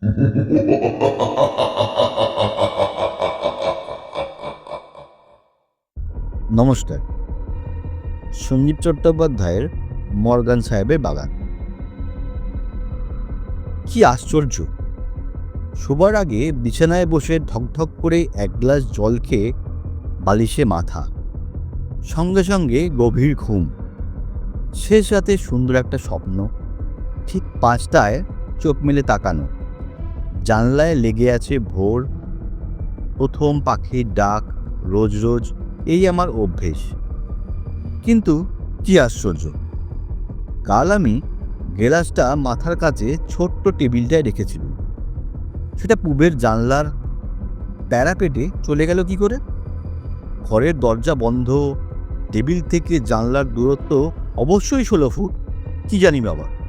নমস্কার। সঞ্জীব চট্টোপাধ্যায়ের মর্গান সাহেবের বাগান। কি আশ্চর্য! শোবার আগে বিছানায় বসে ঢকঢক করে এক গ্লাস জল খেয়ে বালিশে মাথা, সঙ্গে সঙ্গে গভীর ঘুম শেষ রাতে সুন্দর একটা স্বপ্ন, ঠিক পাঁচটায় চোখ মেলে তাকানো। জানলায় লেগে আছে ভোর, প্রথম পাখির ডাক, রোজ রোজ, এই আমার অভ্যেস। কিন্তু কি আশ্চর্য! কাল আমি গেলাসটা মাথার কাছে ছোট্ট টেবিলটায় রেখেছিলাম। সেটা পুবের জানলার প্যারাপেটে চলে গেল কি করে? ঘরের দরজা বন্ধ, টেবিল থেকে জানলার দূরত্ব অবশ্যই ষোলো ফুট, কি জানি বাবা।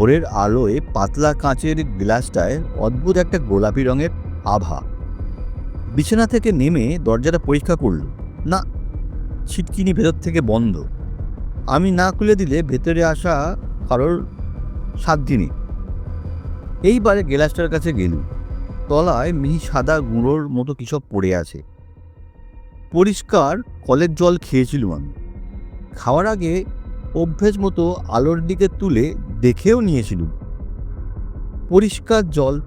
ভোরের আলোয় পাতলা কাঁচের গ্লাসটায় অদ্ভুত একটা গোলাপি রঙের আভা। বিছানা থেকে নেমে দরজাটা পরীক্ষা করল। না, ছিটকিনি ভেতর থেকে বন্ধ। আমি না খুলে দিলে ভেতরে আসা কারোর সাধ্য নেই। এইবারে গ্লাসটার কাছে গেলুম তলায় মিহি সাদা গুঁড়োর মতো কিসব পড়ে আছে। পরিষ্কার কলের জল খেয়েছিলুম আমি। খাওয়ার আগে অভ্যেস মতো আলোর দিকে তুলে দেখেও নিয়েছিলুম পরিষ্কার জল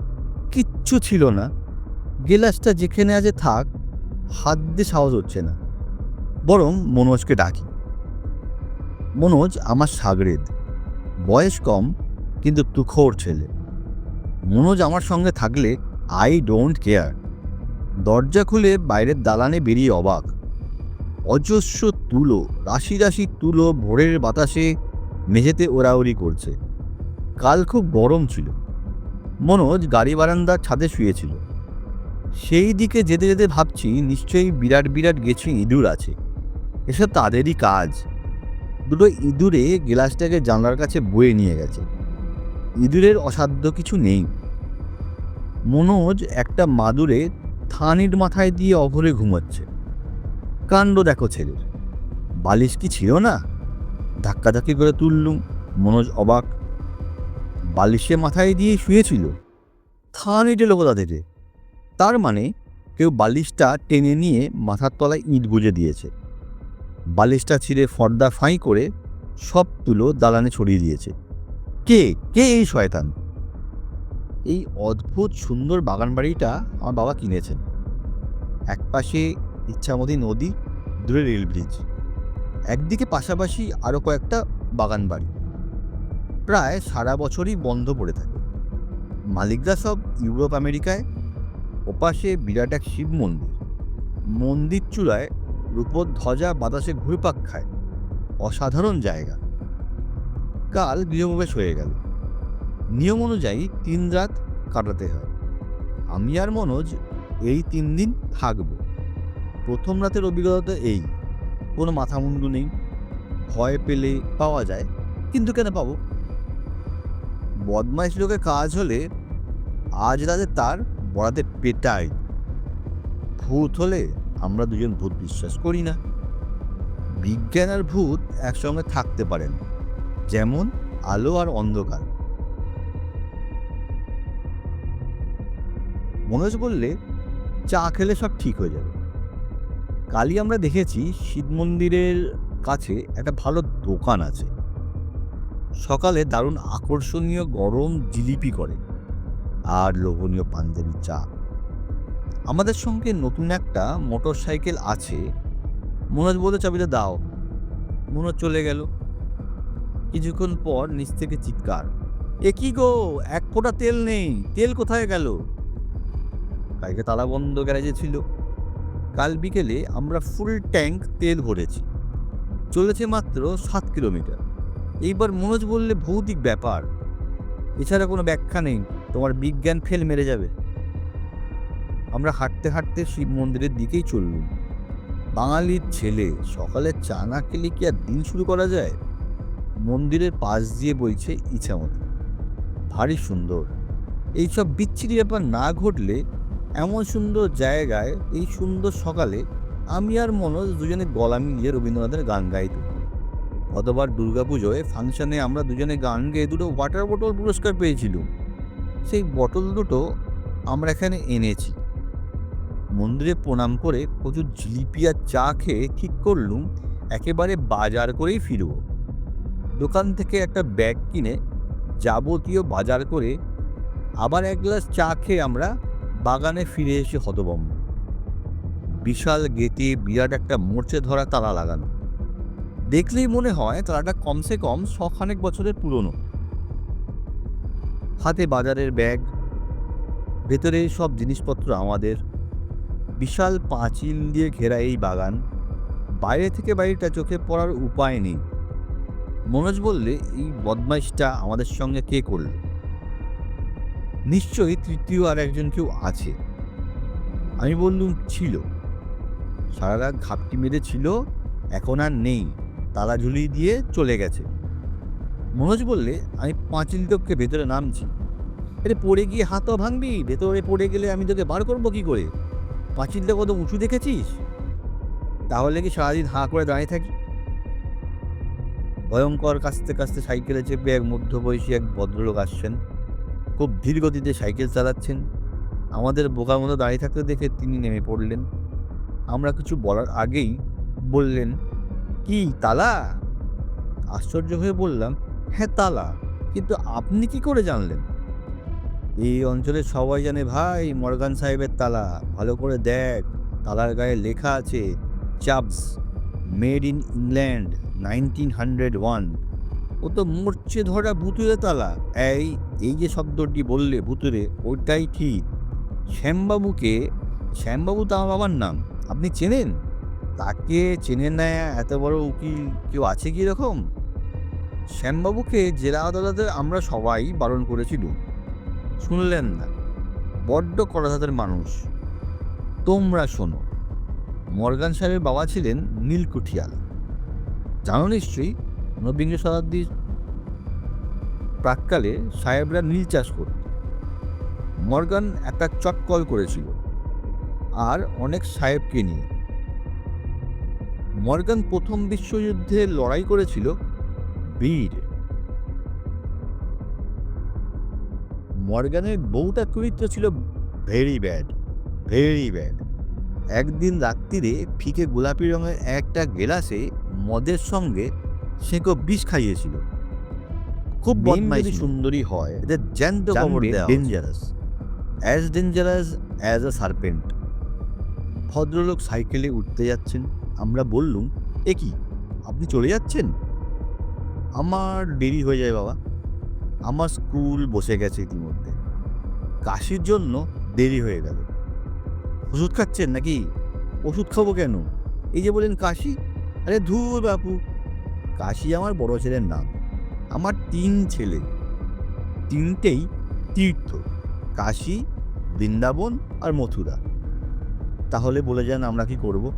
কিচ্ছু ছিল না। গেলাসটা যেখানে আছে থাক, হাত দিয়ে সাহস হচ্ছে না। বরং মনোজকে ডাকি। মনোজ আমার সাগরেদ বয়স কম, কিন্তু তুখোর ছেলে। মনোজ আমার সঙ্গে থাকলে আই ডোন্ট কেয়ার। দরজা খুলে বাইরের দালানে বেরিয়ে অবাক। অজস্র তুলো, রাশি রাশি তুলো ভোরের বাতাসে মেঝেতে ওড়াউড়ি করছে। কাল খুব গরম ছিল। মনোজ গাড়ি বারান্দার ছাদে শুয়েছিল। সেই দিকে যেতে যেতে ভাবছি, নিশ্চয়ই বিরাট বিরাট গেছে ইঁদুর আছে। এসব তাদেরই কাজ। দুটো ইঁদুরে গ্লাসটাকে জানলার কাছে বয়ে নিয়ে গেছে। ইঁদুরের অসাধ্য কিছু নেই। মনোজ একটা মাদুরে থানির মাথায় দিয়ে অঘরে ঘুমাচ্ছে। কাণ্ড দেখো ছেলের। বালিশ কি ছিল না? ধাক্কাধাক্কি করে তুললুম, মনোজ অবাক। বালিশে মাথায় দিয়ে শুয়েছিল। থান এলো কোথা থেকে? তার মানে কেউ বালিশটা টেনে নিয়ে মাথার তলায় ইঁট গুঁজে দিয়েছে। বালিশটা ছিঁড়ে ফর্দা ফাঁই করে সব তুলো দালানে ছড়িয়ে দিয়েছে। কে? কে এই শয়তান? এই অদ্ভুত সুন্দর বাগান বাড়িটা আমার বাবা কিনেছেন। একপাশে ইচ্ছামতি নদী দূরে রেল ব্রিজ একদিকে পাশাপাশি আরও কয়েকটা বাগান বাড়ি প্রায় সারা বছরই বন্ধ পড়ে থাকে। মালিকরা সব ইউরোপ, আমেরিকায়। ওপাশে বিরাট এক শিব মন্দির। মন্দির চূড়ায় রূপোর ধ্বজা বাতাসে ঘুরপাক খায়। অসাধারণ জায়গা। কাল গৃহপ্রবেশ হয়ে গেল। নিয়ম অনুযায়ী তিন রাত কাটাতে হয়। আমি আর মনোজ এই তিন দিন থাকব। প্রথম রাতের অভিজ্ঞতা তো এই। কোনো মাথা মুন্ডু নেই। ভয় পেলে পাওয়া যায়, কিন্তু কেন পাবো? বদমাইশ লোকের কাজ হলে আজ রাতে তার, বরাতে পেটাই। ভূত হলে আমরা দুজন ভূত বিশ্বাস করি না। বিজ্ঞান আর ভূত একসঙ্গে থাকতে পারেন, যেমন আলো আর অন্ধকার। মনোজ বললে, চা খেলে সব ঠিক হয়ে যাবে। কালই আমরা দেখেছি শিব মন্দিরের কাছে একটা ভালো দোকান আছে। সকালে দারুণ আকর্ষণীয় গরম জিলিপি করে আর লোভনীয় পাঞ্জাবি চা। আমাদের সঙ্গে নতুন একটা মোটর সাইকেল আছে। মনোজ বলে চাবিটা দাও। মনোজ চলে গেল। কিছুক্ষণ পর নিচ থেকে চিৎকার, এ কি গো? এক ফোঁটা তেল নেই। তেল কোথায় গেল? কালকে তালা বন্ধ গ্যারেজে ছিল। কাল বিকেলে আমরা ফুল ট্যাঙ্ক তেল ভরেছি। চলেছে মাত্র সাত কিলোমিটার। এইবার মনোজ বললে ভৌতিক ব্যাপার। এছাড়া কোনো ব্যাখ্যা নেই, তোমার বিজ্ঞান ফেল মেরে যাবে। আমরা হাঁটতে হাঁটতে শিব মন্দিরের দিকেই চললুম। বাঙালির ছেলে, সকালে চা না খেলে কি আর দিন শুরু করা যায়? মন্দিরের পাশ দিয়ে বইছে ইছামতি। ভারী সুন্দর। এইসব বিচ্ছিরি ব্যাপার না ঘটলে এমন সুন্দর জায়গায় এই সুন্দর সকালে আমি আর মনোজ দুজনে গলা মিলিয়ে রবীন্দ্রনাথের গান গাইত। গতবার দুর্গাপুজোয় ফাংশনে আমরা দুজনে গান গেয়ে দুটো ওয়াটার বোটল পুরস্কার পেয়েছিলাম সেই বটল দুটো আমরা এখানে এনেছি। মন্দিরে প্রণাম করে প্রচুর জিলিপি আর চা খেয়ে ঠিক করলুম, একেবারে বাজার করেই ফিরব। দোকান থেকে একটা ব্যাগ কিনে যাবতীয় বাজার করে আবার এক গ্লাস চা খেয়ে আমরা বাগানে ফিরে এসে হতবম্ব বিশাল গেটে বিরাট একটা মোর্চে ধরা তালা লাগানো। দেখলেই মনে হয় তালাটা কমসে কম শখানেক বছরের পুরনো। হাতে বাজারের ব্যাগ, ভেতরে সব জিনিসপত্র আমাদের। বিশাল পাঁচিল দিয়ে ঘেরা এই বাগান। বাইরে থেকে বাড়িটা চোখে পড়ার উপায় নেই। মনোজ বললে, এই বদমাইশটা আমাদের সঙ্গে কে করল? নিশ্চয়ই তৃতীয় আর একজন কেউ আছে। আমি বললুম ছিল। সারা রাত ঘাপটি মেরে ছিল এখন আর নেই। তালা ঝুলিয়ে দিয়ে চলে গেছে। মনোজ বললে, আমি পাঁচিল টপকে ভেতরে নামছি। এটা পড়ে গিয়ে হাতও ভাঙবি? ভেতরে পড়ে গেলে আমি তোকে বার করব কী করে? পাঁচিলটা কত উঁচু দেখেছিস? তাহলে কি সারাদিন হাঁ করে দাঁড়িয়ে থাকি? ভয়ঙ্কর কাস্তে কাস্তে সাইকেলে চেপে এক মধ্যবয়সী এক ভদ্রলোক আসছেন। খুব ধীর গতিতে সাইকেল চালাচ্ছেন। আমাদের বোকার মতো দাঁড়িয়ে থাকতে দেখে তিনি নেমে পড়লেন। আমরা কিছু বলার আগেই বললেন, কি, তালা? আশ্চর্য হয়ে বললাম হ্যাঁ তালা। কিন্তু আপনি কি করে জানলেন? এই অঞ্চলের সবাই জানে ভাই, মরগান সাহেবের তালা। ভালো করে দেখ, তালার গায়ে লেখা আছে Chubbs made in England, nineteen hundred one. ও তো মরছে ধরা ভুতুরে তালা। এই এই যে শব্দটি বললে ভুতুরে, ওইটাই ঠিক। শ্যামবাবুকে, শ্যামবাবু তো আমার বাবার নাম, আপনি চেনেন? তাকে চেনেন না এত বড় উকিল কেউ আছে কি এরকম? শ্যামবাবুকে জেলা আদালতে আমরা সবাই বারণ করেছিল। শুনলেন না, বড্ড কড়াধাতের মানুষ। তোমরা শোনো, মর্গান সাহেবের বাবা ছিলেন নীলকুঠিয়াল। জানো নিশ্চয়ই ঊনবিংশ শতাব্দীর প্রাককালে সাহেবরা নীল চাষ করত মর্গান একটা চটকল করেছিল আর অনেক সাহেবকে নিয়ে। মর্গান প্রথম বিশ্বযুদ্ধে লড়াই করেছিল বীর। মর্গানের বউটা চরিত্র ছিল ভেরি ব্যাড ভেরি ব্যাড। একদিন রাত্রিরে ফিকে গোলাপি রঙের একটা গেলাসে মদের সঙ্গে সেঁকো বিষ খাইয়েছিল। খুব বদমাইশি সুন্দরী হয় জ্যান্ত কবর dangerous as dangerous as a serpent ভদ্রলোক সাইকেলে উঠতে যাচ্ছেন। আমরা বললুম এ কি আপনি চলে যাচ্ছেন? আমার দেরি হয়ে যায় বাবা। আমার স্কুল বসে গেছে ইতিমধ্যে। কাশির জন্য দেরি হয়ে গেল। ওষুধ খাচ্ছেন নাকি? ওষুধ খাব কেন? এই যে বলেন কাশি? আরে ধুর বাপু কাশি আমার বড় ছেলের নাম। আমার তিন ছেলে। তিনটেই তীর্থ। কাশী, বৃন্দাবন আর মথুরা। তাহলে বলে যান আমরা কি করব?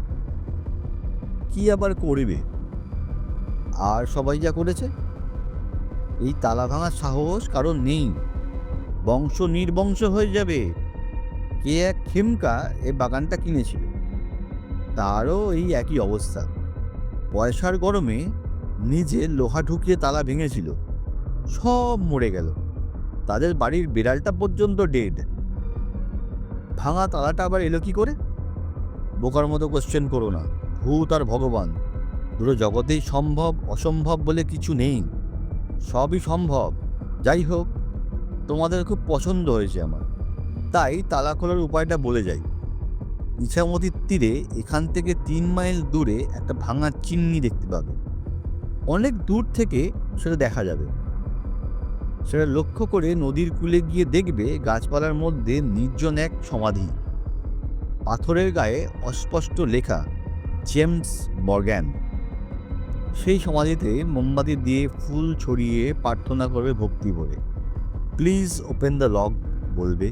কি আবার করবে? আর সবাই যা করেছে? এই তালা ভাঙার সাহস কারণ নেই। বংশ নির্বংশ হয়ে যাবে। কে এক খেমকা এ বাগানটা কিনেছিল? তারও এই একই অবস্থা। পয়সার গরমে নিজে লোহা ঢুকিয়ে তালা ভেঙেছিল। সব মরে গেল। তাদের বাড়ির বিড়ালটা পর্যন্ত ডেড ভাঙা তালাটা আবার এলো কি করে? বোকার মতো কোশ্চেন করো না। ভূত আর ভগবান। দুটো জগতেই সম্ভব, অসম্ভব বলে কিছু নেই। সবই সম্ভব। যাই হোক, তোমাদের খুব পছন্দ হয়েছে আমার। তাই তালা খোলার উপায়টা বলে যাই। ইছামতির তীরে এখান থেকে তিন মাইল দূরে একটা ভাঙা চিমনি দেখতে পাবে। অনেক দূর থেকে সেটা দেখা যাবে। সেটা লক্ষ্য করে নদীর কূলে গিয়ে দেখবে গাছপালার মধ্যে নির্জন এক সমাধি। পাথরের গায়ে অস্পষ্ট লেখা, জেমস মর্গ্যান সেই সমাধিতে মোমবাতি দিয়ে ফুল ছড়িয়ে প্রার্থনা করবে ভক্তি ভরে। প্লিজ ওপেন দ্য লক বলবে।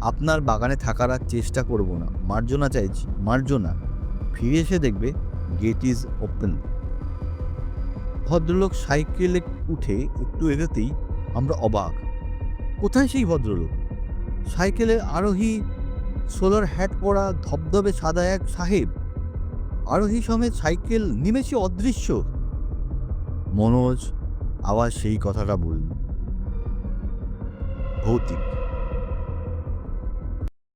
আপনার বাগানে থাকার আর চেষ্টা করব না। মার্জনা চাইছি, মার্জনা। ফিরে এসে দেখবে, গেট ইজ ওপেন। ভদ্রলোক সাইকেলে উঠে একটু এগোতেই আমরা অবাক। কোথায় সেই ভদ্রলোক? সাইকেলের আরোহী সোলার হ্যাট পরা ধবধবে সাদা এক সাহেব। আরোহী সমেত সাইকেল নিমেষে অদৃশ্য। মনোজ আবার সেই কথাটা বলল। ভৌতিক।